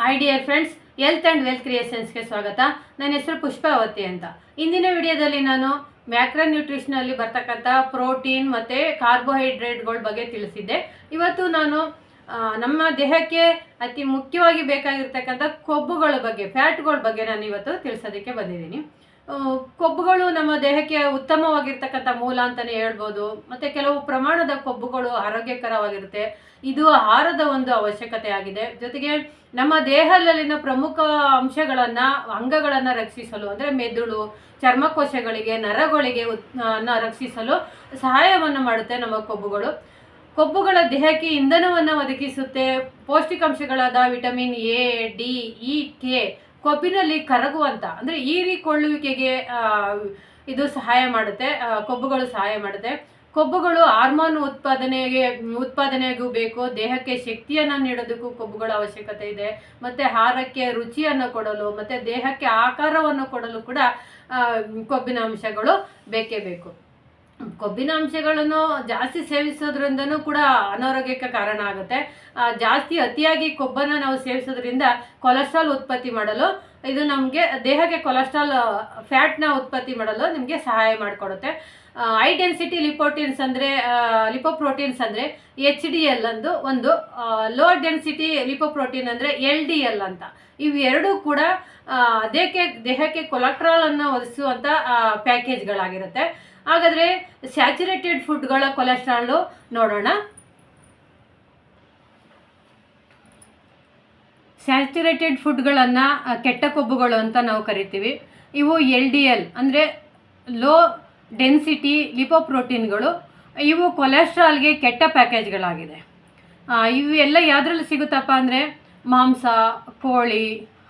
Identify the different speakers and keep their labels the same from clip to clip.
Speaker 1: Hi dear friends health and wealth ಕ್ರಿಯೇಷನ್ಸ್ಗೆ ಸ್ವಾಗತ. ನನ್ನ ಹೆಸರು ಪುಷ್ಪಾವತಿ ಅಂತ. ಇಂದಿನ ವಿಡಿಯೋದಲ್ಲಿ ನಾನು ಮ್ಯಾಕ್ರೋ ನ್ಯೂಟ್ರಿಷನಲ್ಲಿ ಬರ್ತಕ್ಕಂಥ ಪ್ರೋಟೀನ್ ಮತ್ತು ಕಾರ್ಬೋಹೈಡ್ರೇಟ್ಗಳ ಬಗ್ಗೆ ತಿಳಿಸಿದ್ದೆ. ಇವತ್ತು ನಾನು ನಮ್ಮ ದೇಹಕ್ಕೆ ಅತಿ ಮುಖ್ಯವಾಗಿ ಬೇಕಾಗಿರ್ತಕ್ಕಂಥ ಕೊಬ್ಬುಗಳ ಬಗ್ಗೆ, ಫ್ಯಾಟ್ಗಳ ಬಗ್ಗೆ ನಾನು ಇವತ್ತು ತಿಳಿಸೋದಕ್ಕೆ ಬಂದಿದ್ದೀನಿ. ಕೊಬ್ಬುಗಳು ನಮ್ಮ ದೇಹಕ್ಕೆ ಉತ್ತಮವಾಗಿರ್ತಕ್ಕಂಥ ಮೂಲ ಅಂತಲೇ ಹೇಳ್ಬೋದು. ಮತ್ತು ಕೆಲವು ಪ್ರಮಾಣದ ಕೊಬ್ಬುಗಳು ಆರೋಗ್ಯಕರವಾಗಿರುತ್ತೆ. ಇದು ಆಹಾರದ ಒಂದು ಅವಶ್ಯಕತೆ ಆಗಿದೆ. ಜೊತೆಗೆ ನಮ್ಮ ದೇಹದಲ್ಲಿನ ಪ್ರಮುಖ ಅಂಶಗಳನ್ನು, ಅಂಗಗಳನ್ನು ರಕ್ಷಿಸಲು, ಅಂದರೆ ಮೆದುಳು, ಚರ್ಮಕೋಶಗಳಿಗೆ, ನರಗಳಿಗೆ ರಕ್ಷಿಸಲು ಸಹಾಯವನ್ನು ಮಾಡುತ್ತೆ ನಮ್ಮ ಕೊಬ್ಬುಗಳು. ಕೊಬ್ಬುಗಳ ದೇಹಕ್ಕೆ ಇಂಧನವನ್ನು ಒದಗಿಸುತ್ತೆ. ಪೌಷ್ಟಿಕಾಂಶಗಳಾದ vitamin A, D, E, K ಕೊಬ್ಬಿನಲ್ಲಿ ಕರಗುವಂತ, ಅಂದರೆ ಹೀರಿಕೊಳ್ಳುವಿಕೆಗೆ ಇದು ಸಹಾಯ ಮಾಡುತ್ತೆ ಕೊಬ್ಬುಗಳು ಸಹಾಯ ಮಾಡುತ್ತೆ. ಕೊಬ್ಬುಗಳು ಹಾರ್ಮೋನ್ ಉತ್ಪಾದನೆಗೆ ಉತ್ಪಾದನೆಗೂ ಬೇಕು, ದೇಹಕ್ಕೆ ಶಕ್ತಿಯನ್ನು ನೀಡೋದಕ್ಕೂ ಕೊಬ್ಬುಗಳ ಅವಶ್ಯಕತೆ ಇದೆ, ಮತ್ತು ಆಹಾರಕ್ಕೆ ರುಚಿಯನ್ನು ಕೊಡಲು, ಮತ್ತು ದೇಹಕ್ಕೆ ಆಕಾರವನ್ನು ಕೊಡಲು ಕೂಡ ಕೊಬ್ಬಿನ ಅಂಶಗಳು ಬೇಕೇ ಬೇಕು. ಕೊಬ್ಬಿನ ಅಂಶಗಳನ್ನು ಜಾಸ್ತಿ ಸೇವಿಸೋದ್ರಿಂದನೂ ಕೂಡ ಅನಾರೋಗ್ಯಕ್ಕೆ ಕಾರಣ ಆಗುತ್ತೆ. ಜಾಸ್ತಿ ಅತಿಯಾಗಿ ಕೊಬ್ಬನ್ನು ನಾವು ಸೇವಿಸೋದ್ರಿಂದ ಕೊಲೆಸ್ಟ್ರಾಲ್ ಉತ್ಪತ್ತಿ ಮಾಡಲು, ಇದು ನಮಗೆ ದೇಹಕ್ಕೆ ಕೊಲೆಸ್ಟ್ರಾಲ್ ಫ್ಯಾಟ್ನ ಉತ್ಪತ್ತಿ ಮಾಡಲು ನಿಮಗೆ ಸಹಾಯ ಮಾಡಿಕೊಡುತ್ತೆ. ಹೈ ಡೆನ್ಸಿಟಿ ಲಿಪೋಟೀನ್ಸ್ ಅಂದರೆ ಲಿಪೋಪ್ರೋಟೀನ್ಸ್ ಅಂದರೆ ಎಚ್ ಡಿ ಎಲ್ ಅಂದು ಒಂದು ಲೋ ಡೆನ್ಸಿಟಿ ಲಿಪೋಪ್ರೋಟೀನ್ ಅಂದರೆ ಎಲ್ ಡಿ ಎಲ್ ಅಂತ. ಇವೆರಡೂ ಕೂಡ ದೇಹಕ್ಕೆ ದೇಹಕ್ಕೆ ಕೊಲೆಸ್ಟ್ರಾಲನ್ನು ಒದಗಿಸುವಂಥ ಪ್ಯಾಕೇಜ್ಗಳಾಗಿರುತ್ತೆ. ಹಾಗಾದರೆ ಸ್ಯಾಚುರೇಟೆಡ್ ಫುಡ್ಗಳ ಕೊಲೆಸ್ಟ್ರಾಲು ನೋಡೋಣ. ಸ್ಯಾಚುರೇಟೆಡ್ ಫುಡ್ಗಳನ್ನು ಕೆಟ್ಟ ಕೊಬ್ಬುಗಳು ಅಂತ ನಾವು ಕರಿತೀವಿ. ಇವು ಎಲ್ ಡಿ ಎಲ್, ಅಂದರೆ ಲೋ ಡೆನ್ಸಿಟಿ ಲಿಪೋಪ್ರೋಟೀನ್ಗಳು. ಇವು ಕೊಲೆಸ್ಟ್ರಾಲ್ಗೆ ಕೆಟ್ಟ ಪ್ಯಾಕೇಜ್ಗಳಾಗಿದೆ. ಇವು ಎಲ್ಲ ಯಾವುದ್ರಲ್ಲಿ ಸಿಗುತ್ತಪ್ಪ ಅಂದರೆ ಮಾಂಸ, ಕೋಳಿ,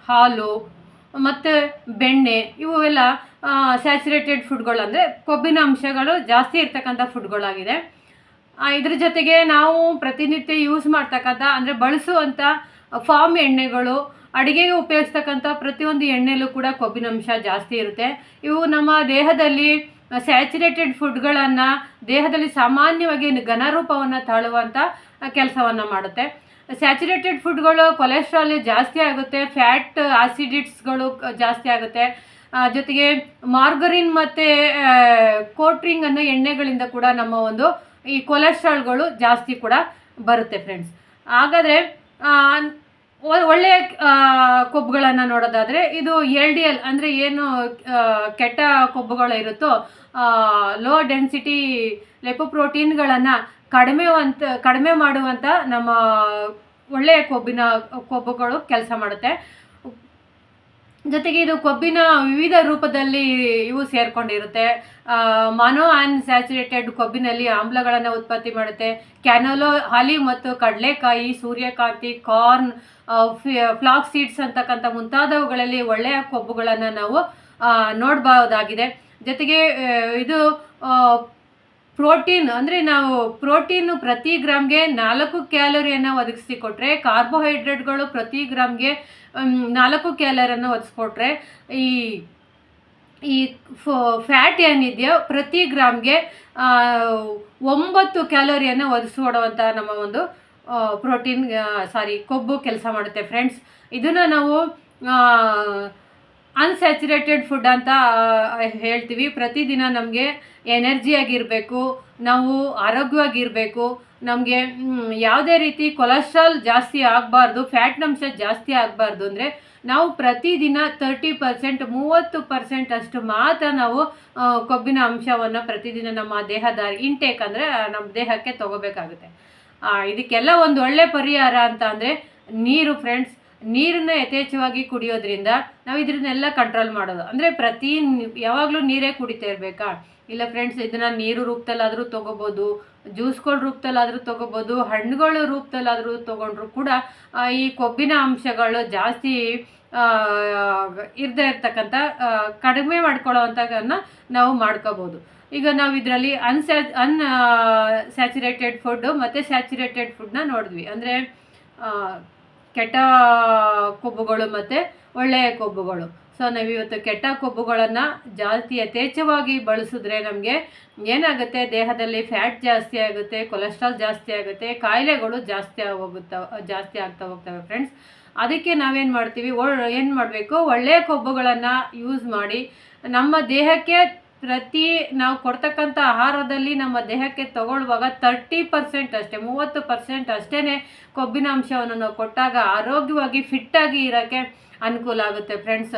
Speaker 1: ಹಾಲು ಮತ್ತು ಬೆಣ್ಣೆ ಇವು ಎಲ್ಲ ಸ್ಯಾಚುರೇಟೆಡ್ ಫುಡ್ಗಳು ಅಂದರೆ ಕೊಬ್ಬಿನ ಅಂಶಗಳು ಜಾಸ್ತಿ ಇರ್ತಕ್ಕಂಥ ಫುಡ್ಗಳಾಗಿದೆ ಇದ್ರ ಜೊತೆಗೆ ನಾವು ಪ್ರತಿನಿತ್ಯ ಯೂಸ್ ಮಾಡ್ತಕ್ಕಂಥ, ಅಂದರೆ ಬಳಸುವಂಥ ಫಾರ್ಮ್ ಎಣ್ಣೆಗಳು, ಅಡುಗೆಗೆ ಉಪಯೋಗಿಸ್ತಕ್ಕಂಥ ಪ್ರತಿಯೊಂದು ಎಣ್ಣೆಯಲ್ಲೂ ಕೂಡ ಕೊಬ್ಬಿನ ಅಂಶ ಜಾಸ್ತಿ ಇರುತ್ತೆ. ಇವು ನಮ್ಮ ದೇಹದಲ್ಲಿ ಸ್ಯಾಚುರೇಟೆಡ್ ಫುಡ್ಗಳನ್ನು ದೇಹದಲ್ಲಿ ಸಾಮಾನ್ಯವಾಗಿ ಘನರೂಪವನ್ನು ತಾಳುವಂಥ ಕೆಲಸವನ್ನು ಮಾಡುತ್ತೆ. ಸ್ಯಾಚುರೇಟೆಡ್ ಫುಡ್ಗಳು ಕೊಲೆಸ್ಟ್ರಾಲ್ ಜಾಸ್ತಿ ಆಗುತ್ತೆ, ಫ್ಯಾಟ್, ಆಸಿಡಿಟ್ಸ್ಗಳು ಜಾಸ್ತಿ ಆಗುತ್ತೆ. ಜೊತೆಗೆ ಮಾರ್ಗರಿನ್ ಮತ್ತು ಕೋಟ್ರಿಂಗ್ ಅನ್ನೋ ಎಣ್ಣೆಗಳಿಂದ ಕೂಡ ನಮ್ಮ ಒಂದು ಈ ಕೊಲೆಸ್ಟ್ರಾಲ್ಗಳು ಜಾಸ್ತಿ ಕೂಡ ಬರುತ್ತೆ ಫ್ರೆಂಡ್ಸ್ ಹಾಗಾದರೆ ಒಳ್ಳೆಯ ಕೊಬ್ಬುಗಳನ್ನು ನೋಡೋದಾದರೆ ಇದು ಎಲ್ ಡಿ ಎಲ್ ಅಂದರೆ ಏನು ಕೆಟ್ಟ ಕೊಬ್ಬುಗಳು ಇರುತ್ತೋ ಲೋ ಡೆನ್ಸಿಟಿ ಲೆಪೋಪ್ರೋಟೀನ್ಗಳನ್ನು ಕಡಿಮೆ ಅಂತ, ಕಡಿಮೆ ಮಾಡುವಂಥ ನಮ್ಮ ಒಳ್ಳೆಯ ಕೊಬ್ಬಿನ, ಕೊಬ್ಬುಗಳು ಕೆಲಸ ಮಾಡುತ್ತೆ. ಜೊತೆಗೆ ಇದು ಕೊಬ್ಬಿನ ವಿವಿಧ ರೂಪದಲ್ಲಿ ಇವು ಸೇರ್ಕೊಂಡಿರುತ್ತೆ. ಮಾನೋ ಸ್ಯಾಚುರೇಟೆಡ್ ಕೊಬ್ಬಿನಲ್ಲಿ ಆಮ್ಲಗಳನ್ನು ಉತ್ಪತ್ತಿ ಮಾಡುತ್ತೆ. ಕ್ಯಾನೋಲೋ, ಹಾಲಿ ಮತ್ತು ಕಡಲೆಕಾಯಿ, ಸೂರ್ಯಕಾಂತಿ, ಕಾರ್ನ್ ಫ್ಲಾಕ್ ಸೀಡ್ಸ್ ಅಂತಕ್ಕಂಥ ಮುಂತಾದವುಗಳಲ್ಲಿ ಒಳ್ಳೆಯ ಕೊಬ್ಬುಗಳನ್ನು ನಾವು ನೋಡಬಹುದಾಗಿದೆ ಜೊತೆಗೆ ಇದು ಪ್ರೋಟೀನ್ ಅಂದರೆ ನಾವು ಪ್ರೋಟೀನು ಪ್ರತಿ ಗ್ರಾಮ್ಗೆ ನಾಲ್ಕು ಕ್ಯಾಲೋರಿಯನ್ನು ಒದಗಿಸಿಕೊಟ್ರೆ, ಕಾರ್ಬೋಹೈಡ್ರೇಟ್ಗಳು ಪ್ರತಿ ಗ್ರಾಮ್ಗೆ ನಾಲ್ಕು ಕ್ಯಾಲೋರಿಯನ್ನು ಒದಗಿಸ್ಕೊಟ್ರೆ, ಈ ಈ ಫ್ಯಾಟ್ ಏನಿದೆಯೋ ಪ್ರತಿ ಗ್ರಾಮ್ಗೆ ಒಂಬತ್ತು ಕ್ಯಾಲೋರಿಯನ್ನು ಒದಗಿಸ್ಕೊಡುವಂಥ ನಮ್ಮ ಒಂದು ಪ್ರೋಟೀನ್ ಸಾರಿ ಕೊಬ್ಬು ಕೆಲಸ ಮಾಡುತ್ತೆ ಫ್ರೆಂಡ್ಸ್. ಇದನ್ನು ನಾವು ಅನ್ಸ್ಯಾಚುರೇಟೆಡ್ ಫುಡ್ ಅಂತ ಹೇಳ್ತೀವಿ. ಪ್ರತಿದಿನ ನಮಗೆ ಎನರ್ಜಿಯಾಗಿರಬೇಕು ನಾವು ಆರೋಗ್ಯವಾಗಿರಬೇಕು, ನಮಗೆ ಯಾವುದೇ ರೀತಿ ಕೊಲೆಸ್ಟ್ರಾಲ್ ಜಾಸ್ತಿ ಆಗಬಾರ್ದು ಫ್ಯಾಟ್ನಂಶ ಜಾಸ್ತಿ ಆಗಬಾರ್ದು ಅಂದರೆ, ನಾವು ಪ್ರತಿದಿನ ತರ್ಟಿ ಪರ್ಸೆಂಟ್ ಮೂವತ್ತು ಪರ್ಸೆಂಟ್ ಅಷ್ಟು ಮಾತ್ರ ನಾವು ಕೊಬ್ಬಿನ ಅಂಶವನ್ನು ಪ್ರತಿದಿನ ನಮ್ಮ ದೇಹದ ಇಂಟೇಕ್ ಅಂದರೆ ನಮ್ಮ ದೇಹಕ್ಕೆ ತಗೋಬೇಕಾಗುತ್ತೆ. ಇದಕ್ಕೆಲ್ಲ ಒಂದು ಒಳ್ಳೆ ಪರಿಹಾರ ಅಂತ ಅಂದರೆ, ನೀರು ಫ್ರೆಂಡ್ಸ್ ನೀರನ್ನ ಯಥೇಚ್ಛವಾಗಿ ಕುಡಿಯೋದ್ರಿಂದ ನಾವು ಇದನ್ನೆಲ್ಲ ಕಂಟ್ರೋಲ್ ಮಾಡೋದು. ಅಂದರೆ ಪ್ರತಿ ಯಾವಾಗಲೂ ನೀರೇ ಕುಡಿತಾ ಇರಬೇಕಾ? ಇಲ್ಲ ಫ್ರೆಂಡ್ಸ್ ಇದನ್ನು ನೀರು ರೂಪದಲ್ಲಾದರೂ ತೊಗೋಬೋದು ಜ್ಯೂಸ್ಗಳ ರೂಪದಲ್ಲಾದರೂ ತೊಗೋಬೋದು, ಹಣ್ಣುಗಳ ರೂಪದಲ್ಲಾದರೂ ತೊಗೊಂಡ್ರೂ ಕೂಡ ಈ ಕೊಬ್ಬಿನ ಅಂಶಗಳು ಜಾಸ್ತಿ ಇರದೇ ಇರ್ತಕ್ಕಂಥ ಕಡಿಮೆ ಮಾಡ್ಕೊಳ್ಳೋವಂಥದ್ದನ್ನು ನಾವು ಮಾಡ್ಕೋಬೋದು. ಈಗ ನಾವು ಇದರಲ್ಲಿ ಅನ್ಸ್ಯಾ ಅನ್ ಸ್ಯಾಚುರೇಟೆಡ್ ಫುಡ್ಡು ಮತ್ತು ಸ್ಯಾಚುರೇಟೆಡ್ ಫುಡ್ನ ನೋಡಿದ್ವಿ. ಅಂದರೆ ಕೆಟ್ಟ ಕೊಬ್ಬುಗಳು ಮತ್ತು ಒಳ್ಳೆಯ ಕೊಬ್ಬುಗಳು. ಸೊ ನಾವಿವತ್ತು ಕೆಟ್ಟ ಕೊಬ್ಬುಗಳನ್ನು ಜಾಸ್ತಿ ಯಥೇಚ್ಛವಾಗಿ ಬಳಸಿದ್ರೆ ನಮಗೆ ಏನಾಗುತ್ತೆ? ದೇಹದಲ್ಲಿ ಫ್ಯಾಟ್ ಜಾಸ್ತಿ ಆಗುತ್ತೆ ಕೊಲೆಸ್ಟ್ರಾಲ್ ಜಾಸ್ತಿ ಆಗುತ್ತೆ, ಕಾಯಿಲೆಗಳು ಜಾಸ್ತಿ ಹೋಗುತ್ತವೆ ಜಾಸ್ತಿ ಆಗ್ತಾ ಹೋಗ್ತವೆ ಫ್ರೆಂಡ್ಸ್ ಅದಕ್ಕೆ ನಾವೇನು ಮಾಡ್ತೀವಿ? ಏನು ಮಾಡಬೇಕು? ಒಳ್ಳೆಯ ಕೊಬ್ಬುಗಳನ್ನು ಯೂಸ್ ಮಾಡಿ ನಮ್ಮ ದೇಹಕ್ಕೆ ಪ್ರತಿ ನಾವು ಕೊಡ್ತಕ್ಕಂಥ ಆಹಾರದಲ್ಲಿ ನಮ್ಮ ದೇಹಕ್ಕೆ ತಗೊಳ್ಳುವಾಗ ತರ್ಟಿ ಪರ್ಸೆಂಟ್ ಅಷ್ಟೇ, ಮೂವತ್ತು ಪರ್ಸೆಂಟ್ ಅಷ್ಟೇ ಕೊಬ್ಬಿನ ಅಂಶವನ್ನು ನಾವು ಕೊಟ್ಟಾಗ ಆರೋಗ್ಯವಾಗಿ ಫಿಟ್ಟಾಗಿ ಇರೋಕ್ಕೆ ಅನುಕೂಲ ಆಗುತ್ತೆ ಫ್ರೆಂಡ್ಸ್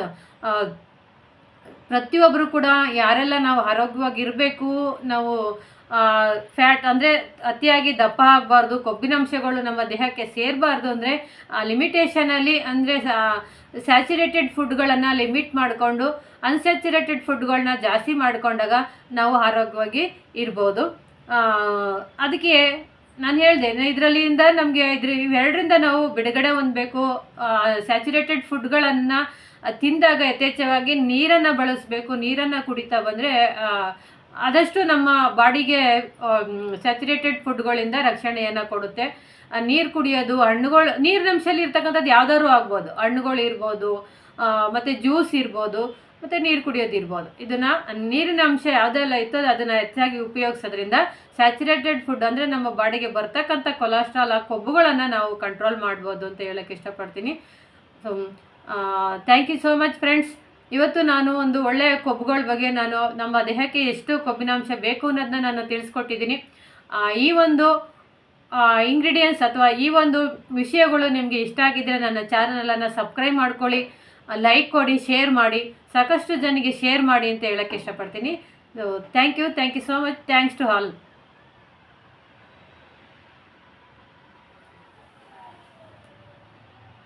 Speaker 1: ಪ್ರತಿಯೊಬ್ಬರು ಕೂಡ ಯಾರೆಲ್ಲ ನಾವು ಆರೋಗ್ಯವಾಗಿರಬೇಕು, ನಾವು ಫ್ಯಾಟ್ ಅಂದರೆ ಅತಿಯಾಗಿ ದಪ್ಪ ಆಗಬಾರ್ದು ಕೊಬ್ಬಿನಂಶಗಳು ನಮ್ಮ ದೇಹಕ್ಕೆ ಸೇರಬಾರ್ದು ಅಂದರೆ ಲಿಮಿಟೇಷನಲ್ಲಿ ಅಂದರೆ ಸ್ಯಾಚುರೇಟೆಡ್ ಫುಡ್ಗಳನ್ನು ಲಿಮಿಟ್ ಮಾಡಿಕೊಂಡು ಅನ್ಸ್ಯಾಚುರೇಟೆಡ್ ಫುಡ್ಗಳನ್ನ ಜಾಸ್ತಿ ಮಾಡಿಕೊಂಡಾಗ ನಾವು ಆರೋಗ್ಯವಾಗಿ ಇರ್ಬೋದು. ಅದಕ್ಕೆ ನಾನು ಹೇಳಿದೆ, ಇದರಲ್ಲಿಂದ ನಮಗೆ ಇದ್ರ, ಇವೆರಡರಿಂದ ನಾವು ಬಿಡುಗಡೆ ಹೊಂದಬೇಕು. ಸ್ಯಾಚುರೇಟೆಡ್ ಫುಡ್ಗಳನ್ನು ತಿಂದಾಗ ಯಥೇಚ್ಛವಾಗಿ ನೀರನ್ನು ಬಳಸಬೇಕು, ನೀರನ್ನು ಕುಡಿತಾ ಬಂದರೆ ಆದಷ್ಟು ನಮ್ಮ ಬಾಡಿಗೆ ಸ್ಯಾಚುರೇಟೆಡ್ ಫುಡ್ಗಳಿಂದ ರಕ್ಷಣೆಯನ್ನು ಕೊಡುತ್ತೆ. ನೀರು ಕುಡಿಯೋದು, ಹಣ್ಣುಗಳು ನೀರಿನಂಶದಲ್ಲಿ ಇರ್ತಕ್ಕಂಥದ್ದು ಯಾವ್ದಾದ್ರು ಆಗ್ಬೋದು. ಹಣ್ಣುಗಳು ಇರ್ಬೋದು ಮತ್ತು ಜ್ಯೂಸ್ ಇರ್ಬೋದು, ಮತ್ತು ನೀರು ಕುಡಿಯೋದು ಇರ್ಬೋದು. ಇದನ್ನು ನೀರಿನ ಅಂಶ ಯಾವುದೆಲ್ಲ ಇತ್ತು ಅದನ್ನು ಹೆಚ್ಚಾಗಿ ಉಪಯೋಗಿಸೋದ್ರಿಂದ ಸ್ಯಾಚುರೇಟೆಡ್ ಫುಡ್ ಅಂದರೆ ನಮ್ಮ ಬಾಡಿಗೆ ಬರ್ತಕ್ಕಂಥ ಕೊಲೆಸ್ಟ್ರಾಲ್ ಆ ಕೊಬ್ಬುಗಳನ್ನು ನಾವು ಕಂಟ್ರೋಲ್ ಮಾಡ್ಬೋದು ಅಂತ ಹೇಳೋಕ್ಕೆ ಇಷ್ಟಪಡ್ತೀನಿ. So thank you so much friends ಇವತ್ತು ನಾನು ಒಂದು ಒಳ್ಳೆಯ ಕೊಬ್ಬುಗಳ ಬಗ್ಗೆ ನಾನು, ನಮ್ಮ ದೇಹಕ್ಕೆ ಎಷ್ಟು ಕೊಬ್ಬಿನಾಂಶ ಬೇಕು ಅನ್ನೋದನ್ನ ನಾನು ತಿಳಿಸ್ಕೊಟ್ಟಿದ್ದೀನಿ. ಈ ಒಂದು ಇಂಗ್ರೀಡಿಯೆಂಟ್ಸ್ ಅಥವಾ ಈ ಒಂದು ವಿಷಯಗಳು ನಿಮಗೆ ಇಷ್ಟ ಆಗಿದ್ದರೆ ನನ್ನ ಚಾನಲನ್ನು ಸಬ್ಸ್ಕ್ರೈಬ್ ಮಾಡ್ಕೊಳ್ಳಿ ಲೈಕ್ ಕೊಡಿ ಶೇರ್ ಮಾಡಿ, ಸಾಕಷ್ಟು ಜನರಿಗೆ ಶೇರ್ ಮಾಡಿ ಅಂತ ಹೇಳೋಕ್ಕೆ ಇಷ್ಟಪಡ್ತೀನಿ. Thank you thank you so much thanks to all